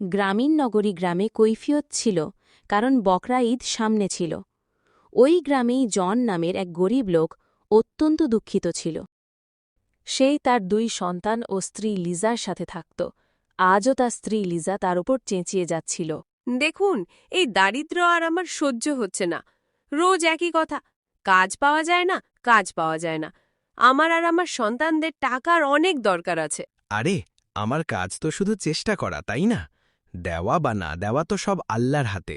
গ্রামীণ নগরী গ্রামে কৈফিয়ত ছিল কারণ বকরা ঈদ সামনে ছিল। ওই গ্রামেই জন নামের এক গরিব লোক অত্যন্ত দুঃখিত ছিল। সেই তার দুই সন্তান ও স্ত্রী লিজার সাথে থাকত। আজও তার স্ত্রী লিজা তার উপর চেঁচিয়ে যাচ্ছিল। দেখুন এই দারিদ্র আর আমার সহ্য হচ্ছে না। রোজ একই কথা কাজ পাওয়া যায় না কাজ পাওয়া যায় না। আমার আর আমার সন্তানদের টাকার অনেক দরকার আছে। আরে আমার কাজ তো শুধু চেষ্টা করা তাই না? দেওয়া বা না দেওয়া তো সব আল্লাহর হাতে।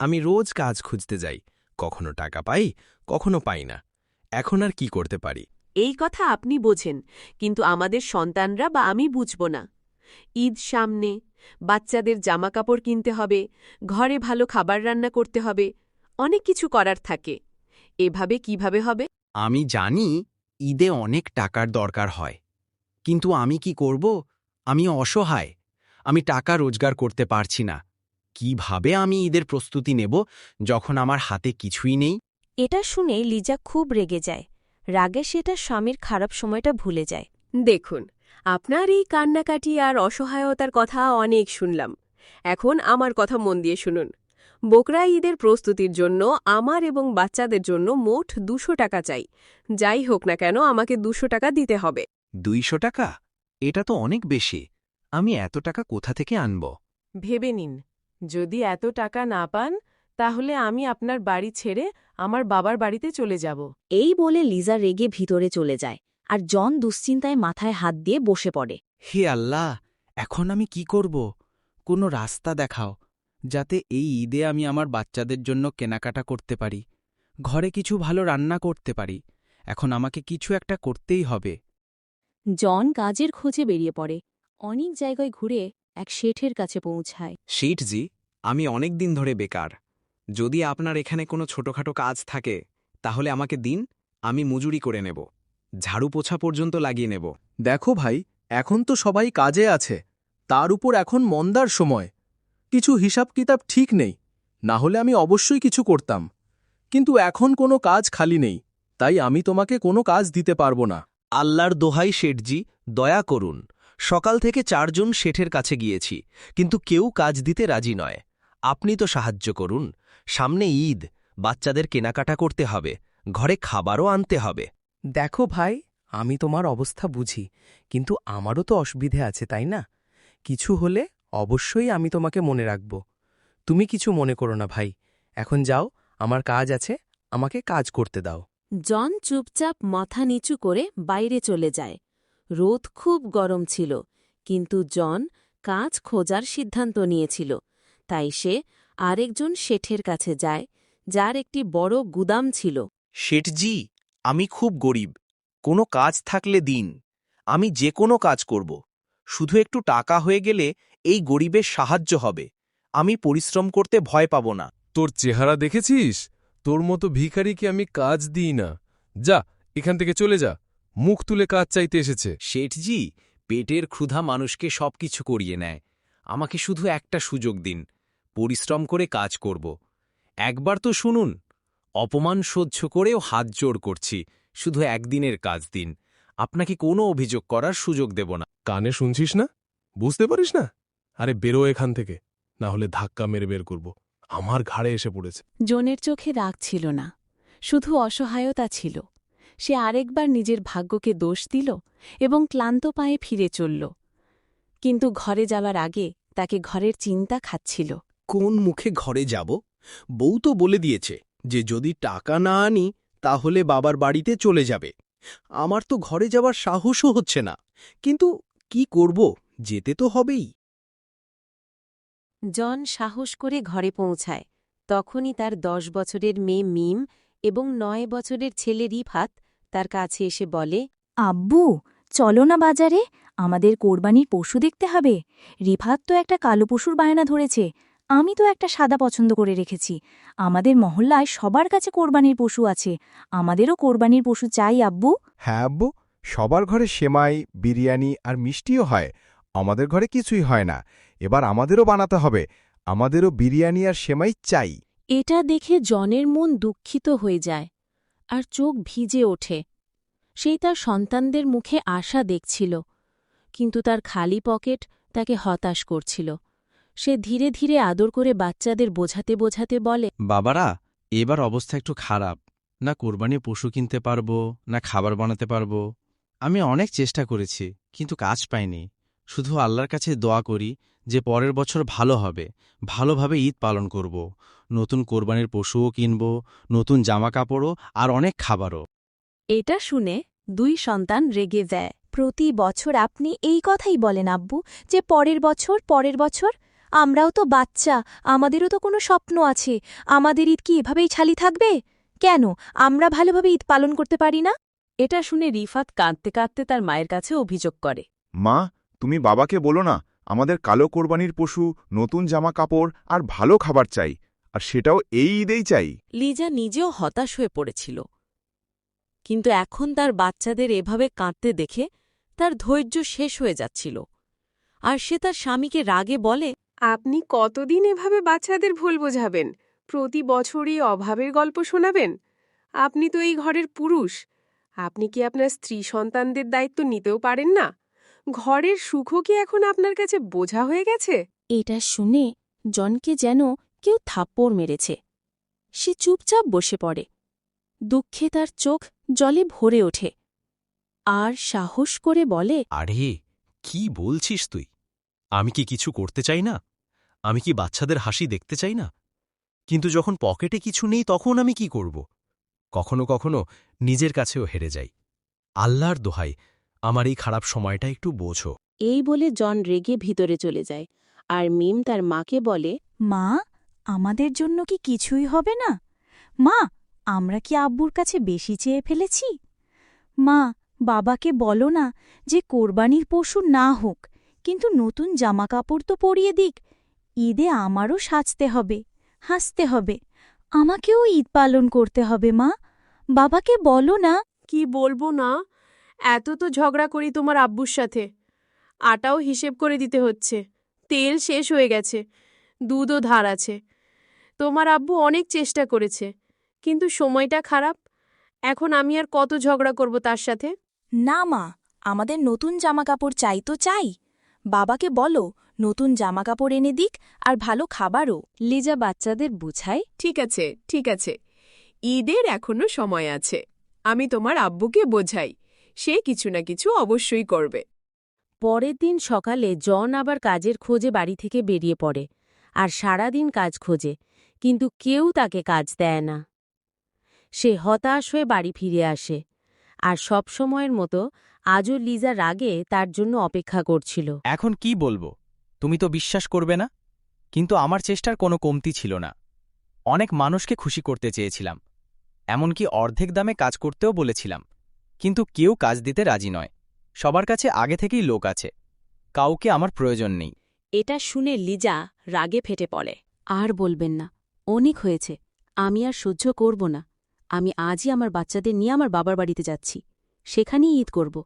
আমি রোজ কাজ খুঁজতে যাই কখনো টাকা পাই কখনো পাই না। এখন আর কি করতে পারি? এই কথা আপনি বোঝেন কিন্তু আমাদের সন্তানরা বা আমি বুঝব না। ঈদ সামনে বাচ্চাদের জামাকাপড় কিনতে হবে ঘরে ভালো খাবার রান্না করতে হবে অনেক কিছু করার থাকে। এভাবে কীভাবে হবে? আমি জানি ঈদে অনেক টাকার দরকার হয় কিন্তু আমি কি করব? আমি অসহায় আমি টাকা রোজগার করতে পারছি না। কীভাবে আমি ঈদের প্রস্তুতি নেব যখন আমার হাতে কিছুই নেই? এটা শুনে লিজা খুব রেগে যায়। রাগে সেটা স্বামীর খারাপ সময়টা ভুলে যায়। দেখুন আপনার এই কান্নাকাটি আর অসহায়তার কথা অনেক শুনলাম। এখন আমার কথা মন দিয়ে শুনুন। বকরা ঈদের প্রস্তুতির জন্য আমার এবং বাচ্চাদের জন্য মোট দুশো টাকা চাই। যাই হোক না কেন আমাকে দুশো টাকা দিতে হবে। দুইশো টাকা? এটা তো অনেক বেশি। আমি এত টাকা কোথা থেকে আনব? ভেবে নিন। যদি এত টাকা না পান তাহলে আমি আপনার বাড়ি ছেড়ে আমার বাবার বাড়িতে চলে যাব। এই বলে লিজা রেগে ভিতরে চলে যায় আর জন দুশ্চিন্তায় মাথায় হাত দিয়ে বসে পড়ে। হে আল্লাহ এখন আমি কি করব? কোনো রাস্তা দেখাও যাতে এই ঈদে আমি আমার বাচ্চাদের জন্য কেনাকাটা করতে পারি ঘরে কিছু ভালো রান্না করতে পারি। এখন আমাকে কিছু একটা করতেই হবে। জন কাজের খোঁজে বেরিয়ে পড়ে। অনেক জায়গায় ঘুরে এক শেঠের কাছে পৌঁছায়। শেঠজি আমি অনেক দিন ধরে বেকার। যদি আপনার এখানে কোনো ছোটখাটো কাজ থাকে তাহলে আমাকে দিন আমি মজুরি করে নেব। ঝাড়ু পোছা পর্যন্ত লাগিয়ে নেব। দেখো ভাই এখন তো সবাই কাজে আছে। তার উপর এখন মন্দার সময়। কিছু হিসাব কিতাব ঠিক নেই। না হলে আমি অবশ্যই কিছু করতাম। কিন্তু এখন কোনো কাজ খালি নেই। তাই আমি তোমাকে কোনো কাজ দিতে পারব না। আল্লাহর দোহাই শেঠজি দয়া করুন। সকাল থেকে চারজন শেঠের কাছে গিয়েছি কিন্তু কেউ কাজ দিতে রাজি নয়। আপনি তো সাহায্য করুন। সামনে ঈদ বাচ্চাদের কেনাকাটা করতে হবে ঘরে খাবারও আনতে হবে। দেখো ভাই আমি তোমার অবস্থা বুঝি কিন্তু আমারও তো অসুবিধে আছে তাই না? কিছু হলে অবশ্যই আমি তোমাকে মনে রাখব। তুমি কিছু মনে করো না ভাই। এখন যাও আমার কাজ আছে আমাকে কাজ করতে দাও। জন চুপচাপ মাথা নিচু করে বাইরে চলে যায়। রোদ খুব গরম ছিল কিন্তু জন কাজ খোঁজার সিদ্ধান্ত নিয়েছিল। তাই সে আরেকজন শেঠের কাছে যায় যার একটি বড় গুদাম ছিল। শেঠজি আমি খুব গরিব। কোনো কাজ থাকলে দিন। আমি যে কোনো কাজ করব। শুধু একটু টাকা হয়ে গেলে এই গরিবের সাহায্য হবে। আমি পরিশ্রম করতে ভয় পাব না। তোর চেহারা দেখেছিস? তোর মতো ভিখারিকে আমি কাজ দিই না। যা এখান থেকে চলে যা। মুখ তুলে কাজ চাইতে এসেছে। শেঠজি পেটের ক্ষুধা মানুষকে সবকিছু করিয়ে নেয়। আমাকে শুধু একটা সুযোগ দিন। পরিশ্রম করে কাজ করব। একবার তো শুনুন অপমান সহ্য করেও হাত জোড় করছি। শুধু একদিনের কাজ দিন। আপনাকে কোনো অভিযোগ করার সুযোগ দেব না। কানে শুনছিস না? বুঝতে পারিস না? আরে বেরো এখান থেকে না হলে ধাক্কা মেরে বের করব। আমার ঘাড়ে এসে পড়েছে। জনের চোখে রাগ ছিল না। শুধু অসহায়তা ছিল। সে আরেকবার নিজের ভাগ্যকে দোষ দিল এবং ক্লান্ত পায়ে ফিরে চলল। কিন্তু ঘরে যাওয়ার আগে তাকে ঘরের চিন্তা খাচ্ছিল। কোন মুখে ঘরে যাব? বউ তো বলে দিয়েছে যে যদি টাকা না আনি তাহলে বাবার বাড়িতে চলে যাবে। আমার তো ঘরে যাওয়ার সাহসও হচ্ছে না। কিন্তু কি করব? যেতে তো হবেই। জন সাহস করে ঘরে পৌঁছায়। তখনই তার দশ বছরের মেয়ে মিম এবং নয় বছরের ছেলে রিফাত তার কাছে এসে বলে আব্বু চলো না বাজারে আমাদের কোরবানির পশু দেখতে হবে। রিফাত তো একটা কালো পশুর বায়না ধরেছে আমি তো একটা সাদা পছন্দ করে রেখেছি। আমাদের মহল্লায় সবার কাছে কোরবানির পশু আছে আমাদেরও কোরবানির পশু চাই আব্বু। হ্যাঁ আব্বু সবার ঘরে সেমাই বিরিয়ানি আর মিষ্টিও হয় আমাদের ঘরে কিছুই হয় না। এবার আমাদেরও বানাতে হবে আমাদেরও বিরিয়ানি আর সেমাই চাই। এটা দেখে জনের মন দুঃখিত হয়ে যায়। আর চোখ ভিজে ওঠে। সেই তার সন্তানদের মুখে আশা দেখছিল, কিন্তু তার খালি পকেট তাকে হতাশ করছিল। সে ধীরে ধীরে আদর করে বাচ্চাদের বোঝাতে বোঝাতে বলে, বাবারা, এবার অবস্থা একটু খারাপ। না কোরবানি পশু কিনতে পারব, না খাবার বানাতে পারব। আমি অনেক চেষ্টা করেছি, কিন্তু কাজ পাইনি। শুধু আল্লাহর কাছে দোয়া করি যে পরের বছর ভালো হবে, ভালোভাবে ঈদ পালন করব। নতুন কোরবানির পশুও কিনব নতুন জামা কাপড়ও আর অনেক খাবারও। এটা শুনে দুই সন্তান রেগে দেয় প্রতি বছর আপনি এই কথাই বলেন আব্বু যে পরের বছর পরের বছর? আমরাও তো বাচ্চা আমাদেরও তো কোনো স্বপ্ন আছে। আমাদের ঈদ কি এভাবেই ছালি থাকবে? কেন? আমরা ভালোভাবে ঈদ পালন করতে পারি না? এটা শুনে রিফাত কাঁদতে কাঁদতে তার মায়ের কাছে অভিযোগ করে। মা তুমি বাবাকে বলো না আমাদের কালো কোরবানির পশু নতুন জামা কাপড় আর ভালো খাবার চাই। আর সেটাও এই ঈদেই চাই। লিজা নিজেও হতাশ হয়ে পড়েছিল। কিন্তু এখন তার বাচ্চাদের এভাবে কাঁদতে দেখে তার ধৈর্য শেষ হয়ে যাচ্ছিল। আর সে তার স্বামীকে রাগে বলে আপনি কতদিন এভাবে বাচ্চাদের ভুল বোঝাবেন? প্রতি বছরই অভাবের গল্প শোনাবেন? আপনি তো এই ঘরের পুরুষ। আপনি কি আপনার স্ত্রী সন্তানদের দায়িত্ব নিতেও পারেন না? ঘরের সুখও কি এখন আপনার কাছে বোঝা হয়ে গেছে? এটা শুনে জনকে যেন কেউ থাপ্পড় মেরেছে। সে চুপচাপ বসে পড়ে। দুঃখে তার চোখ জলে ভরে ওঠে। আর সাহস করে বলে আরে কি বলছিস তুই? আমি কি কিছু করতে চাই না? আমি কি বাচ্চাদের হাসি দেখতে চাই না? কিন্তু যখন পকেটে কিছু নেই তখন আমি কি করব? কখনো কখনো নিজের কাছেও হেরে যাই। আল্লাহর দোহাই আমার এই খারাপ সময়টা একটু বোঝো। এই বলে জন রেগে ভিতরে চলে যায়। আর মিম তার মাকে বলে মা আমাদের জন্য কি কিছুই হবে না? মা, আমরা কি আব্বুর কাছে বেশি চেয়ে ফেলেছি? মা, বাবাকে বলো না যে কোরবানির পশু না হোক, কিন্তু নতুন জামাকাপড় তো পরিয়ে দিক। ঈদে আমারও সাজতে হবে, হাসতে হবে। আমাকেও ঈদ পালন করতে হবে, মা। বাবাকে বলো না। কি বলব না? এত তো ঝগড়া করি তোমার আব্বুর সাথে। আটাও হিসেব করে দিতে হচ্ছে। তেল শেষ হয়ে গেছে। দুধও ধার আছে। তোমার আব্বু অনেক চেষ্টা করেছে কিন্তু সময়টা খারাপ। এখন আমি আর কত ঝগড়া করব তার সাথে? না মা আমাদের নতুন জামাকাপড় চাই তো চাই। বাবাকে বলো নতুন জামাকাপড় এনে দিক আর ভালো খাবারও। লিজা বাচ্চাদের বুঝায়? ঠিক আছে ঠিক আছে। ঈদের এখনও সময় আছে। আমি তোমার আব্বুকে বোঝাই সে কিছু না কিছু অবশ্যই করবে। পরের দিন সকালে জন আবার কাজের খোঁজে বাড়ি থেকে বেরিয়ে পড়ে আর সারাদিন কাজ খোঁজে। কিন্তু কেউ তাকে কাজ দেয় না। সে হতাশ হয়ে বাড়ি ফিরে আসে আর সব সময়ের মতো আজও লিজা রাগে তার জন্য অপেক্ষা করছিল। এখন কি বলব? তুমি তো বিশ্বাস করবে না? কিন্তু আমার চেষ্টার কোনো কমতি ছিল না। অনেক মানুষকে খুশি করতে চেয়েছিলাম। এমনকি অর্ধেক দামে কাজ করতেও বলেছিলাম। কিন্তু কেউ কাজ দিতে রাজি নয়। সবার কাছে আগে থেকেই লোক আছে। কাউকে আমার প্রয়োজন নেই। এটা শুনে লিজা রাগে ফেটে পড়ে। আর বলবেন না। অনেক হয়েছে, আমি আর সহ্য করব না। আমি আজই আমার বাচ্চাদের নিয়ে আমার বাবার বাড়িতে যাচ্ছি। সেখানেই ঈদ করব।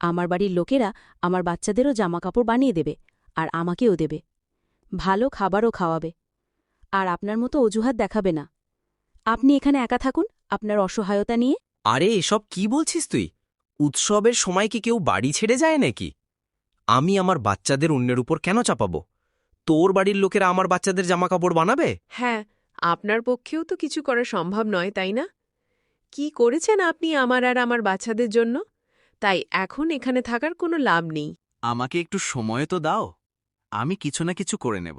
আমার বাড়ির লোকেরা আমার বাচ্চাদেরও জামাকাপড় বানিয়ে দেবে আর আমাকেও দেবে। ভালো খাবারও খাওয়াবে। আর আপনার মতো অজুহাত দেখাবে না। আপনি এখানে একা থাকুন, আপনার অসহায়তা নিয়ে। আরে, এসব কি বলছিস তুই? উৎসবের সময় কি কেউ বাড়ি ছেড়ে যায় নাকি? আমি আমার বাচ্চাদের অন্যের উপর কেন চাপাবো? তোর বাড়ির লোকেরা আমার বাচ্চাদের জামাকাপড় বানাবে? হ্যাঁ আপনার পক্ষেও তো কিছু করা সম্ভব নয় তাই না? কি করেছেন আপনি আমার আর আমার বাচ্চাদের জন্য? তাই এখন এখানে থাকার কোনো লাভ নেই। আমাকে একটু সময় তো দাও। আমি কিছু না কিছু করে নেব।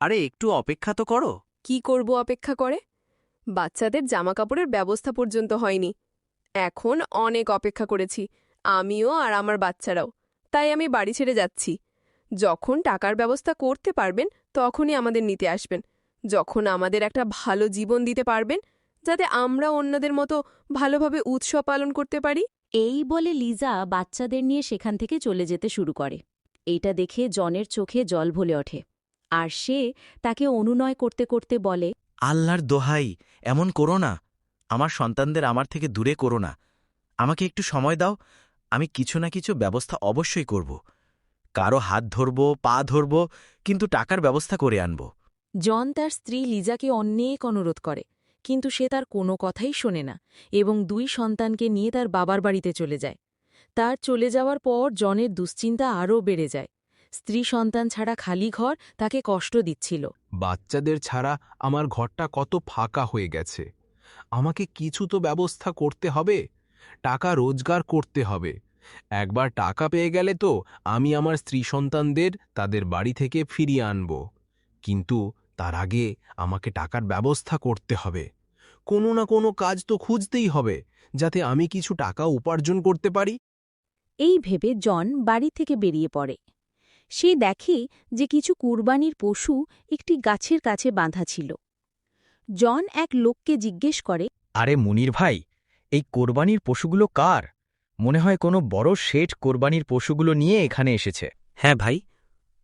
আরে একটু অপেক্ষা তো করো। কি করব অপেক্ষা করে? বাচ্চাদের জামাকাপড়ের ব্যবস্থা পর্যন্ত হয়নি। এখন অনেক অপেক্ষা করেছি আমিও আর আমার বাচ্চারাও। তাই আমি বাড়ি ছেড়ে যাচ্ছি। যখন টাকার ব্যবস্থা করতে পারবেন তখনই আমাদের নিতে আসবেন। যখন আমাদের একটা ভালো জীবন দিতে পারবেন যাতে আমরা অন্যদের মতো ভালোভাবে উৎসব পালন করতে পারি। এই বলে লিজা বাচ্চাদের নিয়ে সেখান থেকে চলে যেতে শুরু করে। এইটা দেখে জনের চোখে জল ভলে ওঠে। আর সে তাকে অনুনয় করতে করতে বলে আল্লাহর দোহাই এমন করো না। আমার সন্তানদের আমার থেকে দূরে করো না। আমাকে একটু সময় দাও আমি কিছু না কিছু ব্যবস্থা অবশ্যই করব। কারও হাত ধরব পা ধরব কিন্তু টাকার ব্যবস্থা করে আনব। জন তার স্ত্রী লিজাকে অনেক অনুরোধ করে কিন্তু সে তার কোনো কথাই শোনে না এবং দুই সন্তানকে নিয়ে তার বাবার বাড়িতে চলে যায়। তার চলে যাওয়ার পর জনের দুশ্চিন্তা আরও বেড়ে যায়। স্ত্রী সন্তান ছাড়া খালি ঘর তাকে কষ্ট দিচ্ছিল। বাচ্চাদের ছাড়া আমার ঘরটা কত ফাঁকা হয়ে গেছে। আমাকে কিছু তো ব্যবস্থা করতে হবে টাকা রোজগার করতে হবে। একবার টাকা পেয়ে গেলে তো আমি আমার স্ত্রী সন্তানদের তাদের বাড়ি থেকে ফিরিয়ে আনব। কিন্তু তার আগে আমাকে টাকার ব্যবস্থা করতে হবে। কোনো না কোনো কাজ তো খুঁজতেই হবে যাতে আমি কিছু টাকা উপার্জন করতে পারি। এই ভেবে জন বাড়ি থেকে বেরিয়ে পড়ে। সে দেখে যে কিছু কুরবানির পশু একটি গাছের কাছে বাঁধা ছিল। জন এক লোককে জিজ্ঞেস করে আরে মুনির ভাই এই কোরবানির পশুগুলো কার? মনে হয় কোনো বড় শেঠ কোরবানির পশুগুলো নিয়ে এখানে এসেছে। হ্যাঁ ভাই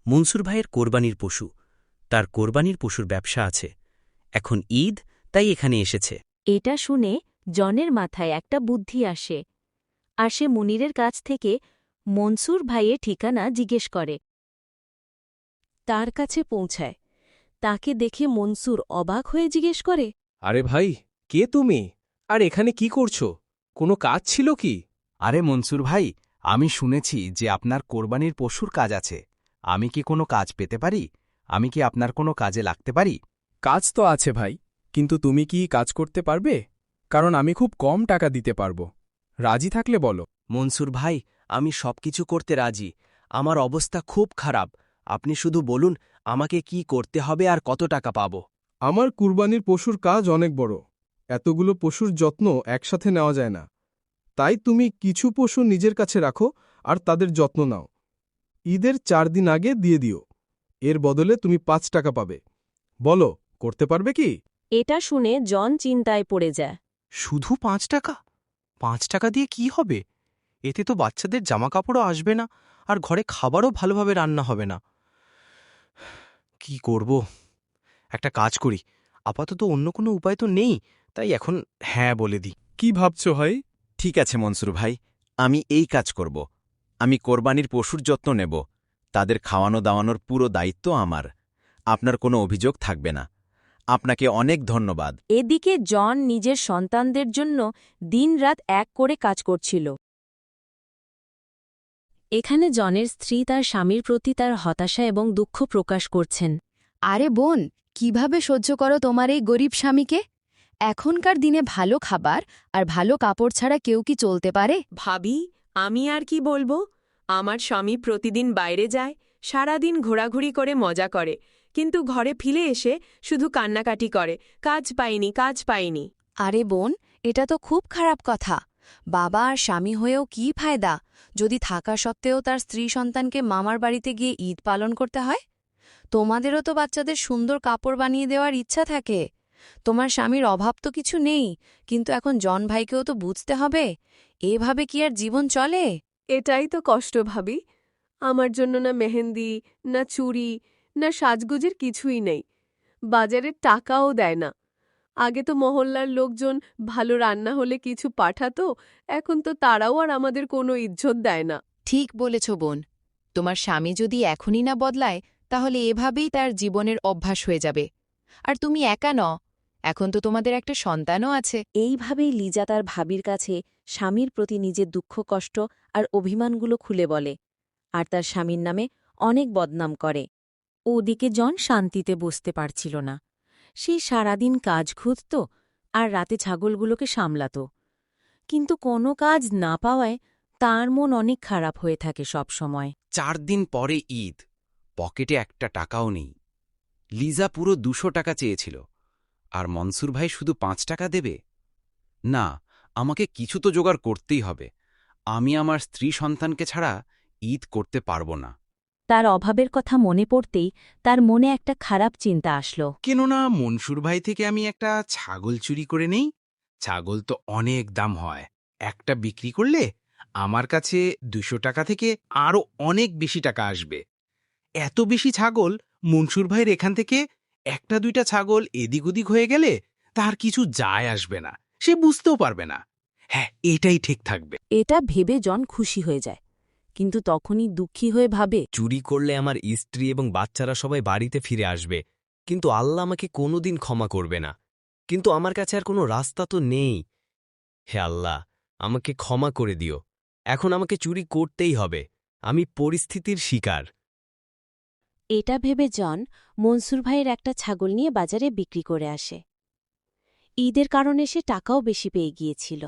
মনসুর ভাইয়ের কোরবানির পশু তার কোরবানির পশুর ব্যবসা আছে। এখন ঈদ তাই এখানে এসেছে। এটা শুনে জনের মাথায় একটা বুদ্ধি আসে আর সে মুনিরের কাছ থেকে মনসুর ভাইয়ের ঠিকানা জিজ্ঞেস করে। তার কাছে পৌঁছায় তাকে দেখে মনসুর অবাক হয়ে জিজ্ঞেস করে আরে ভাই কে তুমি? আর এখানে কি করছ? কোনো কাজ ছিল কি? আরে মনসুর ভাই আমি শুনেছি যে আপনার কোরবানির পশুর কাজ আছে। আমি কি কোনো কাজ পেতে পারি? আমি কি আপনার কোনো কাজে লাগতে পারি? কাজ তো আছে ভাই কিন্তু তুমি কি কাজ করতে পারবে? কারণ আমি খুব কম টাকা দিতে পারব। রাজি থাকলে বলো। মনসুর ভাই আমি সবকিছু করতে রাজি। আমার অবস্থা খুব খারাপ। আপনি শুধু বলুন আমাকে কি করতে হবে আর কত টাকা পাব? আমার কুরবানির পশুর কাজ অনেক বড়। এতগুলো পশুর যত্ন একসাথে নেওয়া যায় না। তাই তুমি কিছু পশু নিজের কাছে রাখো আর তাদের যত্ন নাও। ঈদের চার দিন আগে দিয়ে দিও। এর বদলে তুমি পাঁচ টাকা পাবে। বলো করতে পারবে কি? এটা শুনে জন চিন্তায় পড়ে যায়। শুধু পাঁচ টাকা? পাঁচ টাকা দিয়ে কি হবে? এতে তো বাচ্চাদের জামাকাপড়ও আসবে না আর ঘরে খাবারও ভালোভাবে রান্না হবে না। কি করব? একটা কাজ করি। আপাতত অন্য কোনো উপায় তো নেই তাই এখন হ্যাঁ বলে দিই। কি ভাবছ ভাই ঠিক আছে মনসুর ভাই আমি এই কাজ করব। আমি কোরবানির পশুর যত্ন নেব। তাদের খাওয়ানো দাওয়ানোর পুরো দায়িত্ব আমার। আপনার কোনো অভিযোগ থাকবে না। আপনাকে অনেক ধন্যবাদ। এদিকে জন নিজের সন্তানদের জন্য দিনরাত এক করে কাজ করছিল। এখানে জনের স্ত্রী তার স্বামীর প্রতি তার হতাশা এবং দুঃখ প্রকাশ করছেন। আরে বোন কীভাবে সহ্য করো তোমার এই গরিব স্বামীকে? এখনকার দিনে ভালো খাবার আর ভালো কাপড় ছাড়া কেউ কি চলতে পারে? ভাবি আমি আর কি বলব? আমার স্বামী প্রতিদিন বাইরে যায় সারাদিন ঘোরাঘুরি করে মজা করে। কিন্তু ঘরে ফিরে এসে শুধু কান্নাকাটি করে কাজ পাইনি কাজ পাইনি। আরে বোন এটা তো খুব খারাপ কথা। বাবা আর স্বামী হয়েও কি ফায়দা? যদি থাকা সত্ত্বেও তার স্ত্রী সন্তানকে মামার বাড়িতে গিয়ে ঈদ পালন করতে হয়? তোমাদেরও তো বাচ্চাদের সুন্দর কাপড় বানিয়ে দেওয়ার ইচ্ছা থাকে। তোমার স্বামীর অভাব তো কিছু নেই কিন্তু এখন জন ভাইকেও তো বুঝতে হবে। এভাবে কি আর জীবন চলে? এটাই তো কষ্ট ভাবি। আমার জন্য না মেহেন্দি না চুরি না সাজগুজের কিছুই নেই। বাজারে টাকাও দেয় না। আগে তো মহল্লার লোকজন ভালো রান্না হলে কিছু পাঠাতো এখন তো তারাও আর আমাদের কোনো ইজ্জত দেয় না। ঠিক বলেছ বোন। তোমার স্বামী যদি এখনই না বদলায় তাহলে এভাবেই তার জীবনের অভ্যাস হয়ে যাবে। আর তুমি একা ন এখন তো তোমাদের একটা সন্তানও আছে। এইভাবেই লিজা তার ভাবির কাছে স্বামীর প্রতি নিজের দুঃখ কষ্ট আর অভিমানগুলো খুলে বলে আর তার স্বামীর নামে অনেক বদনাম করে। ওদিকে জন শান্তিতে বসতে পারছিল না। সে সারাদিন কাজ খুঁজত আর রাতে ছাগলগুলোকে সামলাত। কিন্তু কোনো কাজ না পাওয়ায় তার মন অনেক খারাপ হয়ে থাকে সব সময়। চার দিন পরে ঈদ। পকেটে একটা টাকাও নেই। লিজা পুরো দুশো টাকা চেয়েছিল। আর মনসুর ভাই শুধু পাঁচ টাকা দেবে? না আমাকে কিছু তো জোগাড় করতেই হবে। আমি আমার স্ত্রী সন্তানকে ছাড়া ঈদ করতে পারব না। তার অভাবের কথা মনে পড়তেই তার মনে একটা খারাপ চিন্তা আসল। কেননা মনসুর ভাই থেকে আমি একটা ছাগল চুরি করে নেই। ছাগল তো অনেক দাম হয়। একটা বিক্রি করলে আমার কাছে দুশো টাকা থেকে আরও অনেক বেশি টাকা আসবে। এত বেশি ছাগল মনসুর ভাইয়ের এখান থেকে একটা দুইটা ছাগল এদিক ওদিক হয়ে গেলে তার কিছু যায় আসবে না। সে বুঝতেও পারবে না। হ্যাঁ এটাই ঠিক থাকবে। এটা ভেবে জন খুশি হয়ে যায়। কিন্তু তখনই দুঃখী হয়ে ভাবে চুরি করলে আমার স্ত্রী এবং বাচ্চারা সবাই বাড়িতে ফিরে আসবে কিন্তু আল্লাহ আমাকে কোনোদিন ক্ষমা করবে না। কিন্তু আমার কাছে আর কোনো রাস্তা তো নেই। হে আল্লাহ আমাকে ক্ষমা করে দিও। এখন আমাকে চুরি করতেই হবে। আমি পরিস্থিতির শিকার। এটা ভেবে জন মনসুর ভাইয়ের একটা ছাগল নিয়ে বাজারে বিক্রি করে আসে। ঈদের কারণে সে টাকাও বেশি পেয়ে গিয়েছিল।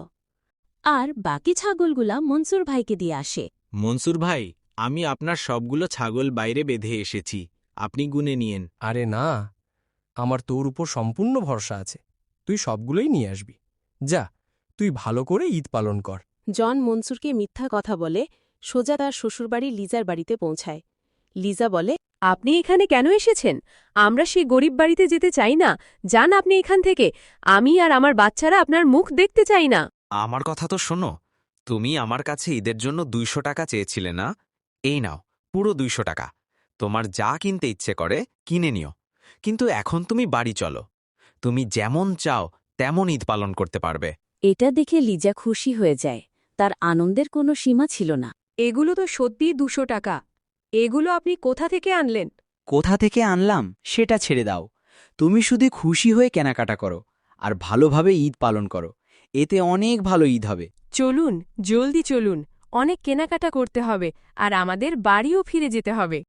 আর বাকি ছাগলগুলা মনসুর ভাইকে দিয়ে আসে। মনসুর ভাই আমি আপনার সবগুলো ছাগল বাইরে বেঁধে এসেছি। আপনি গুনে নিয়েন। আরে না আমার তোর উপর সম্পূর্ণ ভরসা আছে। তুই সবগুলোই নিয়ে আসবি। যা তুই ভালো করে ঈদ পালন কর। জন মনসুরকে মিথ্যা কথা বলে সোজা তার শ্বশুরবাড়ি লিজার বাড়িতে পৌঁছায়। লিজা বলে আপনি এখানে কেন এসেছেন? আমরা সেই গরিব বাড়িতে যেতে চাই না। যান আপনি এখান থেকে। আমি আর আমার বাচ্চারা আপনার মুখ দেখতে চাই না। আমার কথা তো শোনো। তুমি আমার কাছে ঈদের জন্য দুইশো টাকা চেয়েছিলে না? এই নাও পুরো দুইশো টাকা। তোমার যা কিনতে ইচ্ছে করে কিনে নিও। কিন্তু এখন তুমি বাড়ি চলো। তুমি যেমন চাও তেমন ঈদ পালন করতে পারবে। এটা দেখে লিজা খুশি হয়ে যায়। তার আনন্দের কোনো সীমা ছিল না। এগুলো তো সত্যিই দুশো টাকা। এগুলো আপনি কোথা থেকে আনলেন? কোথা থেকে আনলাম সেটা ছেড়ে দাও। তুমি শুধু খুশি হয়ে কেনাকাটা করো আর ভালোভাবে ঈদ পালন করো। এতে অনেক ভালো ঈদ হবে। চলুন জলদি চলুন। অনেক কেনাকাটা করতে হবে আর আমাদের বাড়িও ফিরে যেতে হবে।